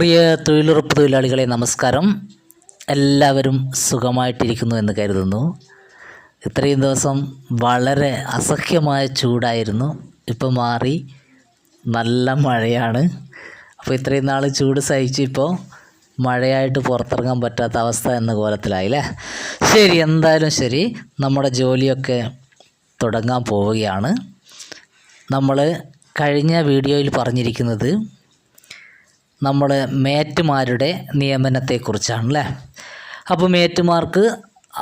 പ്രിയ തൊഴിലുറപ്പ് തൊഴിലാളികളെ നമസ്കാരം. എല്ലാവരും സുഖമായിട്ടിരിക്കുന്നു എന്ന് കരുതുന്നു. ഇത്രയും ദിവസം വളരെ അസഹ്യമായ ചൂടായിരുന്നു. ഇപ്പോൾ മാറി നല്ല മഴയാണ്. അപ്പോൾ ഇത്രയും നാൾ ചൂട് സഹിച്ച് ഇപ്പോൾ മഴയായിട്ട് പുറത്തിറങ്ങാൻ പറ്റാത്ത അവസ്ഥ എന്ന കോലത്തിലായില്ലേ ശരി എന്തായാലും ശരി. നമ്മുടെ ജോലിയൊക്കെ തുടങ്ങാൻ പോവുകയാണ്. നമ്മൾ കഴിഞ്ഞ വീഡിയോയിൽ പറഞ്ഞിരിക്കുന്നത് നമ്മുടെ മേറ്റുമാരുടെ നിയമനത്തെക്കുറിച്ചാണ് അല്ലേ അപ്പോൾ മേറ്റുമാർക്ക്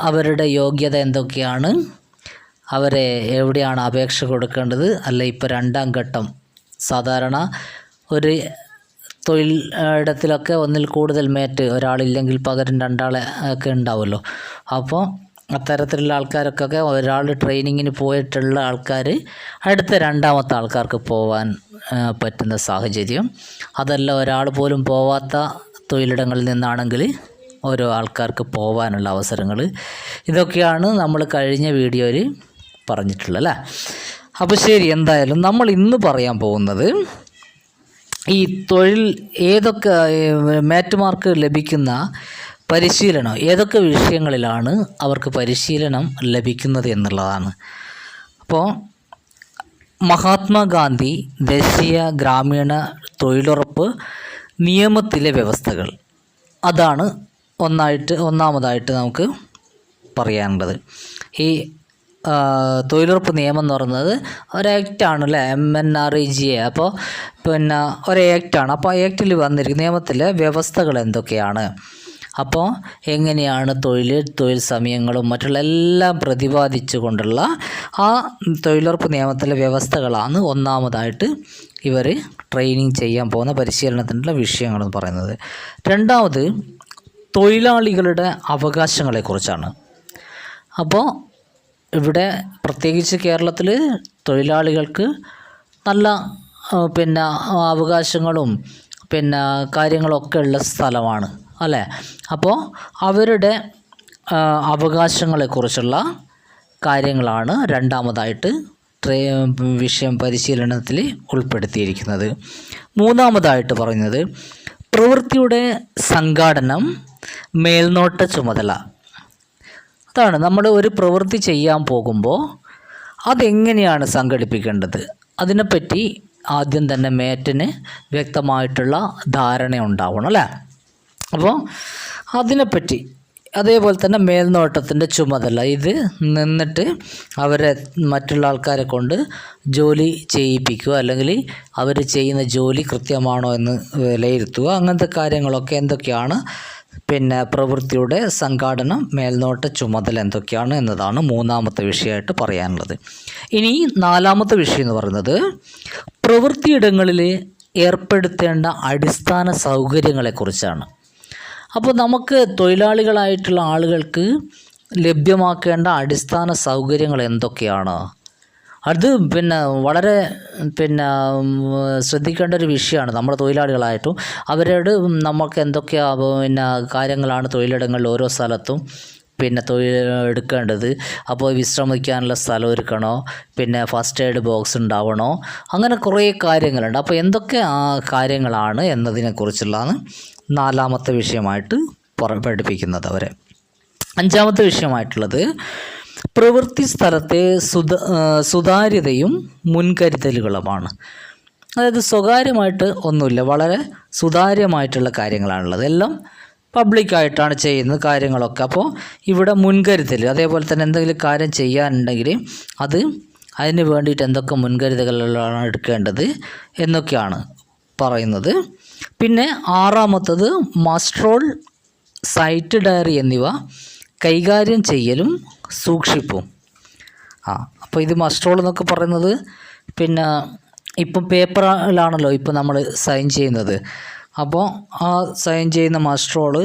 അവരുടെ യോഗ്യത എന്തൊക്കെയാണ്? അവരെ എവിടെയാണ് അപേക്ഷ കൊടുക്കേണ്ടത്? അല്ല ഇപ്പോൾ രണ്ടാം ഘട്ടം. സാധാരണ ഒരു തൊഴിലിടത്തിലൊക്കെ ഒന്നിൽ കൂടുതൽ മേറ്റ് ഒരാളില്ലെങ്കിൽ പകരം രണ്ടാളെ ഒക്കെ ഉണ്ടാവുമല്ലോ. അപ്പോൾ അത്തരത്തിലുള്ള ആൾക്കാർക്കൊക്കെ ഒരാൾ ട്രെയിനിങ്ങിന് പോയിട്ടുള്ള ആൾക്കാർ അടുത്ത രണ്ടാമത്തെ ആൾക്കാർക്ക് പോവാൻ പറ്റുന്ന സാഹചര്യം. അതല്ല ഒരാൾ പോലും പോവാത്ത തൊഴിലിടങ്ങളിൽ നിന്നാണെങ്കിൽ ഓരോ ആൾക്കാർക്ക് പോകാനുള്ള അവസരങ്ങൾ ഇതൊക്കെയാണ് നമ്മൾ കഴിഞ്ഞ വീഡിയോയിൽ പറഞ്ഞിട്ടുള്ളത് അല്ലേ? അപ്പോൾ ശരി എന്തായാലും നമ്മൾ ഇന്ന് പറയാൻ പോകുന്നത് ഈ തൊഴിൽ ഏതൊക്കെ മാറ്റ് മാർക്ക് ലഭിക്കുന്ന പരിശീലനം. ഏതൊക്കെ വിഷയങ്ങളിലാണ് അവർക്ക് പരിശീലനം ലഭിക്കുന്നത് എന്നുള്ളതാണ്. അപ്പോൾ മഹാത്മാഗാന്ധി ദേശീയ ഗ്രാമീണ തൊഴിലുറപ്പ് നിയമത്തിലെ വ്യവസ്ഥകൾ. അതാണ് ഒന്നായിട്ട് ഒന്നാമതായിട്ട് നമുക്ക് പറയാനുള്ളത്. ഈ തൊഴിലുറപ്പ് നിയമം എന്ന് പറയുന്നത് ഒരു ആക്റ്റാണ് അല്ലേ M N R E G A അപ്പോൾ പിന്നെ ഒരു ആക്റ്റാണ് അപ്പോൾ ആ ആക്റ്റിൽ വന്നിരിക്കുന്ന നിയമത്തിലെ വ്യവസ്ഥകൾ എന്തൊക്കെയാണ്? അപ്പോൾ എങ്ങനെയാണ് തൊഴിൽ തൊഴിൽ സമയങ്ങളും മറ്റുള്ള എല്ലാം പ്രതിപാദിച്ചുകൊണ്ടുള്ള ആ തൊഴിലുറപ്പ് നിയമത്തിലെ വ്യവസ്ഥകളാണ് ഒന്നാമതായിട്ട് ഇവർ ട്രെയിനിങ് ചെയ്യാൻ പോകുന്ന പരിശീലനത്തിനുള്ള വിഷയങ്ങളെന്ന് പറയുന്നത്. രണ്ടാമത് തൊഴിലാളികളുടെ അവകാശങ്ങളെക്കുറിച്ചാണ്. അപ്പോൾ ഇവിടെ പ്രത്യേകിച്ച് കേരളത്തിൽ തൊഴിലാളികൾക്ക് നല്ല പിന്നെ അവകാശങ്ങളും പിന്നെ കാര്യങ്ങളൊക്കെ ഉള്ള സ്ഥലമാണ്. അല്ലേ? അപ്പോൾ അവരുടെ അവകാശങ്ങളെക്കുറിച്ചുള്ള കാര്യങ്ങളാണ് രണ്ടാമതായിട്ട് ട്രേ വിഷയം പരിശീലനത്തിൽ ഉൾപ്പെടുത്തിയിരിക്കുന്നത്. മൂന്നാമതായിട്ട് പറയുന്നത് പ്രവൃത്തിയുടെ സംഘാടനം മേൽനോട്ട ചുമതല. അതാണ് നമ്മൾ ഒരു പ്രവൃത്തി ചെയ്യാൻ പോകുമ്പോൾ അതെങ്ങനെയാണ് സംഘടിപ്പിക്കേണ്ടത്? അതിനെപ്പറ്റി ആദ്യം തന്നെ മേറ്റിന് വ്യക്തമായിട്ടുള്ള ധാരണ ഉണ്ടാവണം അല്ലേ? അപ്പോൾ അതിനെപ്പറ്റി അതേപോലെ തന്നെ മേൽനോട്ടത്തിന്റെ ചുമതല. ഇത് നിന്നിട്ട് അവരെ മറ്റുള്ള ആൾക്കാരെ കൊണ്ട് ജോലി ചെയ്യിപ്പിക്കുക അല്ലെങ്കിൽ അവർ ചെയ്യുന്ന ജോലി കൃത്യമാണോ എന്ന് വിലയിരുത്തുക. അങ്ങനത്തെ കാര്യങ്ങളൊക്കെ എന്തൊക്കെയാണ്? പിന്നെ പ്രവൃത്തിയുടെ സംഘാടനം മേൽനോട്ട ചുമതല എന്തൊക്കെയാണ് എന്നതാണ് മൂന്നാമത്തെ വിഷയമായിട്ട് പറയാനുള്ളത്. ഇനി നാലാമത്തെ വിഷയം എന്ന് പറയുന്നത് പ്രവൃത്തിയിടങ്ങളിൽ ഏർപ്പെടുത്തേണ്ട അടിസ്ഥാന സൗകര്യങ്ങളെക്കുറിച്ചാണ്. അപ്പോൾ നമുക്ക് തൊഴിലാളികളായിട്ടുള്ള ആളുകൾക്ക് ലഭ്യമാക്കേണ്ട അടിസ്ഥാന സൗകര്യങ്ങൾ എന്തൊക്കെയാണ്? അത് പിന്നെ വളരെ പിന്നെ ശ്രദ്ധിക്കേണ്ട ഒരു വിഷയമാണ്. നമ്മുടെ തൊഴിലാളികളായിട്ടും അവരോട് നമുക്ക് എന്തൊക്കെയാ പിന്നെ കാര്യങ്ങളാണ് തൊഴിലിടങ്ങളിൽ ഓരോ സ്ഥലത്തും പിന്നെ തൊഴിൽ എടുക്കേണ്ടത്? അപ്പോൾ വിശ്രമിക്കാനുള്ള സ്ഥലം ഒരുക്കണോ? പിന്നെ ഫസ്റ്റ് എയ്ഡ് ബോക്സ് ഉണ്ടാവണോ? അങ്ങനെ കുറേ കാര്യങ്ങളുണ്ട്. അപ്പോൾ എന്തൊക്കെ ആ കാര്യങ്ങളാണ് എന്നതിനെക്കുറിച്ചുള്ളതാണ് നാലാമത്തെ വിഷയമായിട്ട് പഠിപ്പിക്കുന്നത് അവരെ. അഞ്ചാമത്തെ വിഷയമായിട്ടുള്ളത് പ്രവൃത്തി സ്ഥലത്തെ സുത സുതാര്യതയും മുൻകരുതലുകളുമാണ്. അതായത് സ്വകാര്യമായിട്ട് ഒന്നുമില്ല വളരെ സുതാര്യമായിട്ടുള്ള കാര്യങ്ങളാണുള്ളത്. എല്ലാം പബ്ലിക്കായിട്ടാണ് ചെയ്യുന്നത് കാര്യങ്ങളൊക്കെ. അപ്പോൾ ഇവിടെ മുൻകരുതൽ അതേപോലെ തന്നെ എന്തെങ്കിലും കാര്യം ചെയ്യാനുണ്ടെങ്കിൽ അത് അതിന് വേണ്ടിയിട്ട് എന്തൊക്കെ മുൻകരുതലുകളാണ് എടുക്കേണ്ടത് എന്നൊക്കെയാണ് പറയുന്നത്. പിന്നെ ആറാമത്തത് മസ്ട്രോൾ സൈറ്റ് ഡയറി എന്നിവ കൈകാര്യം ചെയ്യലും സൂക്ഷിപ്പും. ആ അപ്പോൾ ഇത് മസ്ട്രോൾ എന്നൊക്കെ പറയുന്നത് പിന്നെ ഇപ്പം പേപ്പറിലാണല്ലോ ഇപ്പം നമ്മൾ സൈൻ ചെയ്യുന്നത്. അപ്പോൾ ആ സൈൻ ചെയ്യുന്ന മസ്ട്രോൾ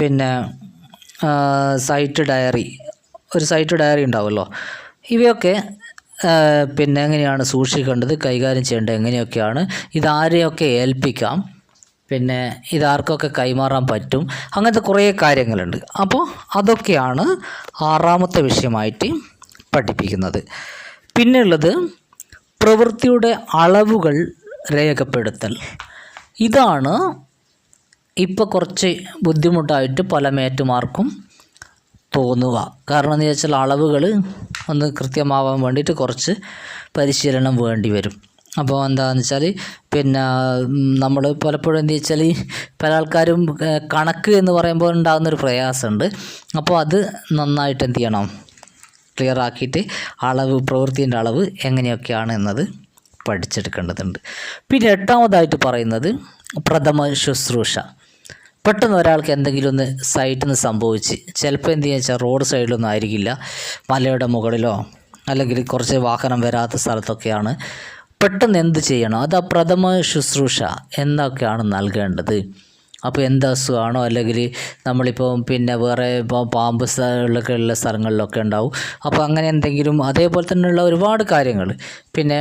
പിന്നെ സൈറ്റ് ഡയറി ഒരു സൈറ്റ് ഡയറി ഉണ്ടാവുമല്ലോ. ഇവയൊക്കെ പിന്നെ എങ്ങനെയാണ് സൂക്ഷിക്കേണ്ടത് കൈകാര്യം ചെയ്യേണ്ടത് എങ്ങനെയൊക്കെയാണ് ഇതാരെയൊക്കെ ഏൽപ്പിക്കാം പിന്നെ ഇതാർക്കൊക്കെ കൈമാറാൻ പറ്റും അങ്ങനത്തെ കുറേ കാര്യങ്ങളുണ്ട്. അപ്പോൾ അതൊക്കെയാണ് ആറാമത്തെ വിഷയമായിട്ട് പഠിപ്പിക്കുന്നത്. പിന്നെയുള്ളത് പ്രവൃത്തിയുടെ അളവുകൾ രേഖപ്പെടുത്തൽ. ഇതാണ് ഇപ്പോൾ കുറച്ച് ബുദ്ധിമുട്ടായിട്ട് പല മേറ്റുമാർക്കും തോന്നുക. കാരണം എന്ന് വെച്ചാൽ അളവുകൾ ഒന്ന് കൃത്യമാവാൻ വേണ്ടിയിട്ട് കുറച്ച് പരിശീലനം വേണ്ടി വരും. അപ്പോൾ എന്താണെന്ന് വെച്ചാൽ പിന്നെ നമ്മൾ പലപ്പോഴും എന്ത് വെച്ചാൽ പല ആൾക്കാരും കണക്ക് എന്ന് പറയുമ്പോൾ ഉണ്ടാകുന്നൊരു പ്രയാസമുണ്ട്. അപ്പോൾ അത് നന്നായിട്ട് എന്ത് ചെയ്യണം? ക്ലിയർ ആക്കിയിട്ട് അളവ് പ്രവൃത്തിന്റെ അളവ് എങ്ങനെയൊക്കെയാണ് എന്നത് പഠിച്ചെടുക്കേണ്ടതുണ്ട്. പിന്നെ എട്ടാമതായിട്ട് പറയുന്നത് പ്രഥമ ശുശ്രൂഷ. പെട്ടെന്ന് ഒരാൾക്ക് എന്തെങ്കിലും ഒന്ന് സൈറ്റിൽ നിന്ന് സംഭവിച്ച്. ചിലപ്പോൾ എന്ത് ചെയ്യുക റോഡ് സൈഡിലൊന്നും ആയിരിക്കില്ല. മലയുടെ മുകളിലോ അല്ലെങ്കിൽ കുറച്ച് വാഹനം വരാത്ത സ്ഥലത്തൊക്കെയാണ്. പെട്ടെന്ന് എന്ത് ചെയ്യണം? അത് പ്രഥമ ശുശ്രൂഷ എന്നൊക്കെയാണ് നൽകേണ്ടത്. അപ്പോൾ എന്ത് അസുഖമാണോ അല്ലെങ്കിൽ നമ്മളിപ്പോൾ പിന്നെ വേറെ ഇപ്പോൾ പാമ്പ് സ്ഥലങ്ങളിലൊക്കെ ഉള്ള സ്ഥലങ്ങളിലൊക്കെ ഉണ്ടാവും. അപ്പോൾ അങ്ങനെ എന്തെങ്കിലും അതേപോലെ തന്നെയുള്ള ഒരുപാട് കാര്യങ്ങൾ പിന്നെ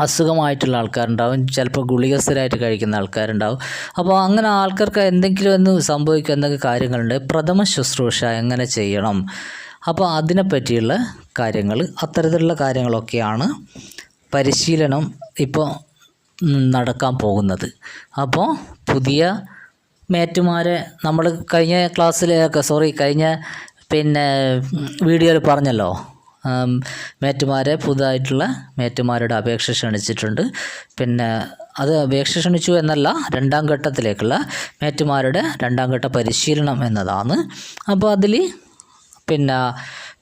അസുഖമായിട്ടുള്ള ആൾക്കാരുണ്ടാവും. ചിലപ്പോൾ ഗുളികസ്ഥരായിട്ട് കഴിക്കുന്ന ആൾക്കാരുണ്ടാവും. അപ്പോൾ അങ്ങനെ ആൾക്കാർക്ക് എന്തെങ്കിലും ഒന്ന് സംഭവിക്കുക എന്തെങ്കിലും കാര്യങ്ങളുണ്ട്? പ്രഥമ ശുശ്രൂഷ എങ്ങനെ ചെയ്യണം? അപ്പോൾ അതിനെപ്പറ്റിയുള്ള കാര്യങ്ങൾ അത്തരത്തിലുള്ള കാര്യങ്ങളൊക്കെയാണ് പരിശീലനം ഇപ്പോൾ നടക്കാൻ പോകുന്നത്. അപ്പോൾ പുതിയ മേറ്റുമാരെ നമ്മൾ കഴിഞ്ഞ ക്ലാസ്സിലൊക്കെ സോറി കഴിഞ്ഞ പിന്നെ വീഡിയോയിൽ പറഞ്ഞല്ലോ മേറ്റുമാരെ പുതുതായിട്ടുള്ള മേറ്റുമാരുടെ അപേക്ഷ ക്ഷണിച്ചിട്ടുണ്ട്. പിന്നെ അത് അപേക്ഷ ക്ഷണിച്ചു എന്നല്ല രണ്ടാം ഘട്ടത്തിലേക്കുള്ള മേറ്റുമാരുടെ രണ്ടാം ഘട്ട പരിശീലനം എന്നതാണ്. അപ്പോൾ അതിൽ പിന്നെ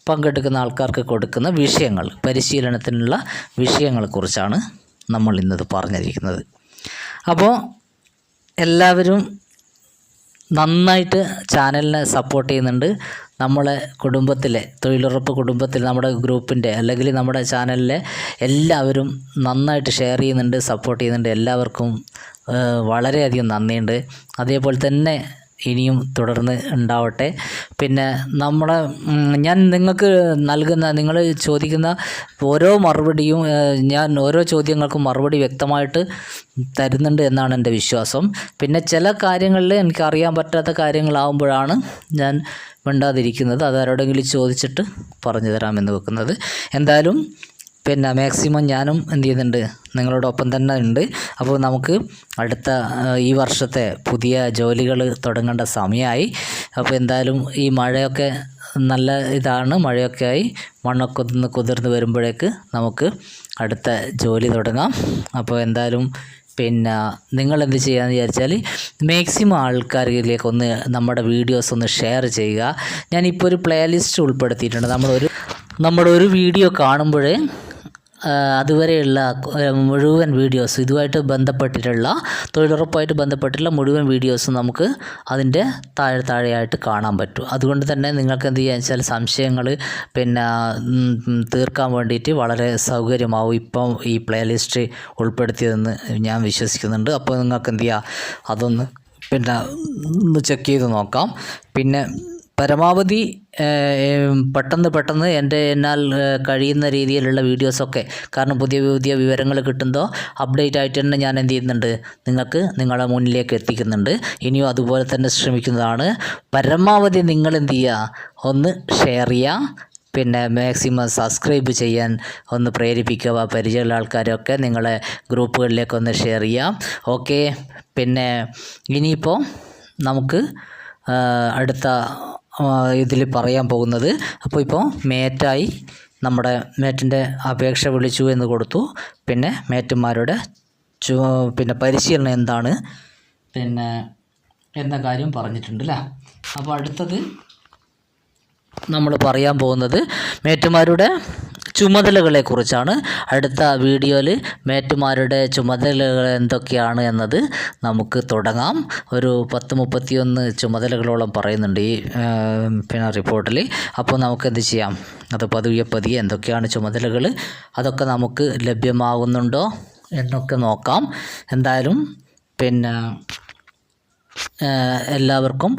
പങ്കെടുക്കുന്ന ആൾക്കാർക്ക് കൊടുക്കുന്ന വിഷയങ്ങൾ പരിശീലനത്തിനുള്ള വിഷയങ്ങളെക്കുറിച്ചാണ് നമ്മൾ ഇന്നത് പറഞ്ഞിരിക്കുന്നത്. അപ്പോൾ എല്ലാവരും നന്നായിട്ട് ചാനലിനെ സപ്പോർട്ട് ചെയ്യുന്നുണ്ട്. നമ്മളെ കുടുംബത്തിലെ തൊഴിലുറപ്പ് കുടുംബത്തിൽ നമ്മുടെ ഗ്രൂപ്പിന്റെ അല്ലെങ്കിൽ നമ്മുടെ ചാനലിലെ എല്ലാവരും നന്നായിട്ട് ഷെയർ ചെയ്യുന്നുണ്ട് സപ്പോർട്ട് ചെയ്യുന്നുണ്ട്. എല്ലാവർക്കും വളരെയധികം നന്ദിയുണ്ട്. അതേപോലെ തന്നെ ഇനിയും തുടർന്ന് ഉണ്ടാവട്ടെ. പിന്നെ നമ്മളെ ഞാൻ നിങ്ങൾക്ക് നൽകുന്ന നിങ്ങൾ ചോദിക്കുന്ന ഓരോ മറുപടിയും ഞാൻ ഓരോ ചോദ്യങ്ങൾക്കും മറുപടി വ്യക്തമായിട്ട് തരുന്നുണ്ട് എന്നാണ് എന്റെ വിശ്വാസം. പിന്നെ ചില കാര്യങ്ങളിൽ എനിക്ക് അറിയാൻ പറ്റാത്ത കാര്യങ്ങളാവുമ്പോഴാണ് ഞാൻ മിണ്ടാതിരിക്കുന്നത്. അത് ആരോടെങ്കിലും ചോദിച്ചിട്ട് പറഞ്ഞു തരാമെന്ന് വെക്കുന്നത്. എന്തായാലും പിന്നെ മാക്സിമം ഞാനും എന്ത് ചെയ്യുന്നുണ്ട് നിങ്ങളോടൊപ്പം തന്നെ ഉണ്ട്. അപ്പോൾ നമുക്ക് അടുത്ത ഈ വർഷത്തെ പുതിയ ജോലികൾ തുടങ്ങേണ്ട സമയമായി. അപ്പോൾ എന്തായാലും ഈ മഴയൊക്കെ നല്ല ഇതാണ് മഴയൊക്കെ ആയി മണ്ണൊക്കെ ഒന്ന് കുതിർന്ന് വരുമ്പോഴേക്ക് നമുക്ക് അടുത്ത ജോലി തുടങ്ങാം. അപ്പോൾ എന്തായാലും പിന്നെ നിങ്ങൾ എന്ത് ചെയ്യാന്ന് വിചാരിച്ചാൽ മാക്സിമം ആൾക്കാരിലേക്ക് ഒന്ന് നമ്മുടെ വീഡിയോസ് ഒന്ന് ഷെയർ ചെയ്യുക. ഞാനിപ്പോൾ ഒരു പ്ലേലിസ്റ്റ് ഉൾപ്പെടുത്തിയിട്ടുണ്ട്. നമ്മളൊരു നമ്മുടെ ഒരു വീഡിയോ കാണുമ്പോഴേ അതുവരെയുള്ള മുഴുവൻ വീഡിയോസ് ഇതുമായിട്ട് ബന്ധപ്പെട്ടിട്ടുള്ള തൊഴിലുറപ്പായിട്ട് ബന്ധപ്പെട്ടിട്ടുള്ള മുഴുവൻ വീഡിയോസും നമുക്ക് അതിന്റെ താഴെ താഴെയായിട്ട് കാണാൻ പറ്റും. അതുകൊണ്ട് തന്നെ നിങ്ങൾക്ക് എന്ത് ചെയ്യാന്ന് വെച്ചാൽ സംശയങ്ങൾ പിന്നെ തീർക്കാൻ വേണ്ടിയിട്ട് വളരെ സൗകര്യമാവും ഇപ്പം ഈ പ്ലേലിസ്റ്റ് ഉൾപ്പെടുത്തിയതെന്ന് ഞാൻ വിശ്വസിക്കുന്നുണ്ട്. അപ്പോൾ നിങ്ങൾക്ക് എന്ത് ചെയ്യുക അതൊന്ന് പിന്നെ ഒന്ന് ചെക്ക് ചെയ്ത് നോക്കാം. പിന്നെ പരമാവധി പെട്ടെന്ന് പെട്ടെന്ന് എന്റെ എന്നാൽ കഴിയുന്ന രീതിയിലുള്ള വീഡിയോസൊക്കെ കാരണം പുതിയ പുതിയ വിവരങ്ങൾ കിട്ടുമ്പോൾ അപ്ഡേറ്റ് ആയിട്ട് തന്നെ ഞാൻ എന്ത് ചെയ്യുന്നുണ്ട് നിങ്ങൾക്ക് നിങ്ങളുടെ മുന്നിലേക്ക് എത്തിക്കുന്നുണ്ട്. ഇനിയും അതുപോലെ തന്നെ ശ്രമിക്കുന്നതാണ്. പരമാവധി നിങ്ങൾ എന്ത് ചെയ്യുക ഒന്ന് ഷെയർ ചെയ്യുക പിന്നെ മാക്സിമം സബ്സ്ക്രൈബ് ചെയ്യാൻ ഒന്ന് പ്രേരിപ്പിക്കുക പരിചയമുള്ള ആൾക്കാരൊക്കെ നിങ്ങളെ ഗ്രൂപ്പുകളിലേക്ക് ഒന്ന് ഷെയർ ചെയ്യാം ഓക്കെ പിന്നെ ഇനിയിപ്പോൾ നമുക്ക് അടുത്ത ഇതിൽ പറയാൻ പോകുന്നത്. അപ്പോൾ ഇപ്പോൾ മേറ്റായി നമ്മുടെ മേറ്റിന്റെ അപേക്ഷ വിളിച്ചു എന്ന് കൊടുത്തു. പിന്നെ മേറ്റുമാരുടെ പിന്നെ പരിശീലനം എന്താണ്? പിന്നെ എന്ന കാര്യം പറഞ്ഞിട്ടുണ്ട് അല്ലേ അപ്പോൾ അടുത്തത് നമ്മൾ പറയാൻ പോകുന്നത് മേറ്റുമാരുടെ ചുമതലകളെ കുറിച്ചാണ് അടുത്ത വീഡിയോയിൽ മേറ്റുമാരുടെ ചുമതലകൾ എന്തൊക്കെയാണ് എന്നത് നമുക്ക് തുടങ്ങാം. ഒരു പത്ത് മുപ്പത്തിയൊന്ന് ചുമതലകളോളം പറയുന്നുണ്ട് ഈ പിന്നെ റിപ്പോർട്ടിൽ അപ്പോൾ നമുക്ക് എന്ത് ചെയ്യാം? അത് പതിയെ പതിയെ എന്തൊക്കെയാണ് ചുമതലകൾ അതൊക്കെ നമുക്ക് ലഭ്യമാകുന്നുണ്ടോ എന്നൊക്കെ നോക്കാം. എന്തായാലും പിന്നെ എല്ലാവർക്കും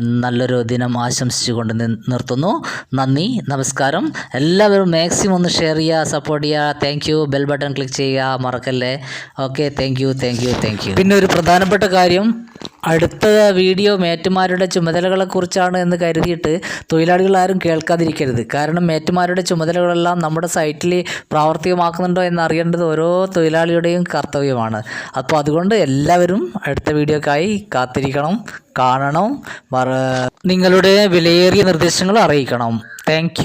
നല്ലൊരു ദിനം ആശംസിച്ചുകൊണ്ട് നിർത്തുന്നു. നന്ദി നമസ്കാരം. എല്ലാവരും മാക്സിമം ഒന്ന് ഷെയർ ചെയ്യുക സപ്പോർട്ട് ചെയ്യുക. Thank you bell button click ചെയ്യുക. മറക്കല്ലേ. Okay thank you thank you thank you പിന്നെ ഒരു പ്രധാനപ്പെട്ട കാര്യം. അടുത്ത വീഡിയോ മേറ്റുമാരുടെ ചുമതലകളെക്കുറിച്ചാണ് എന്ന് കരുതിയിട്ട് തൊഴിലാളികൾ ആരും കേൾക്കാതിരിക്കരുത്. കാരണം മേറ്റുമാരുടെ ചുമതലകളെല്ലാം നമ്മുടെ സൈറ്റിൽ പ്രാവർത്തികമാക്കുന്നുണ്ടോ എന്ന് അറിയേണ്ടത് ഓരോ തൊഴിലാളിയുടെയും കർത്തവ്യമാണ്. അപ്പോൾ അതുകൊണ്ട് എല്ലാവരും അടുത്ത വീഡിയോക്കായി കാത്തിരിക്കണം കാണണം നിങ്ങളുടെ വിലയേറിയ നിർദ്ദേശങ്ങൾ അറിയിക്കണം. താങ്ക്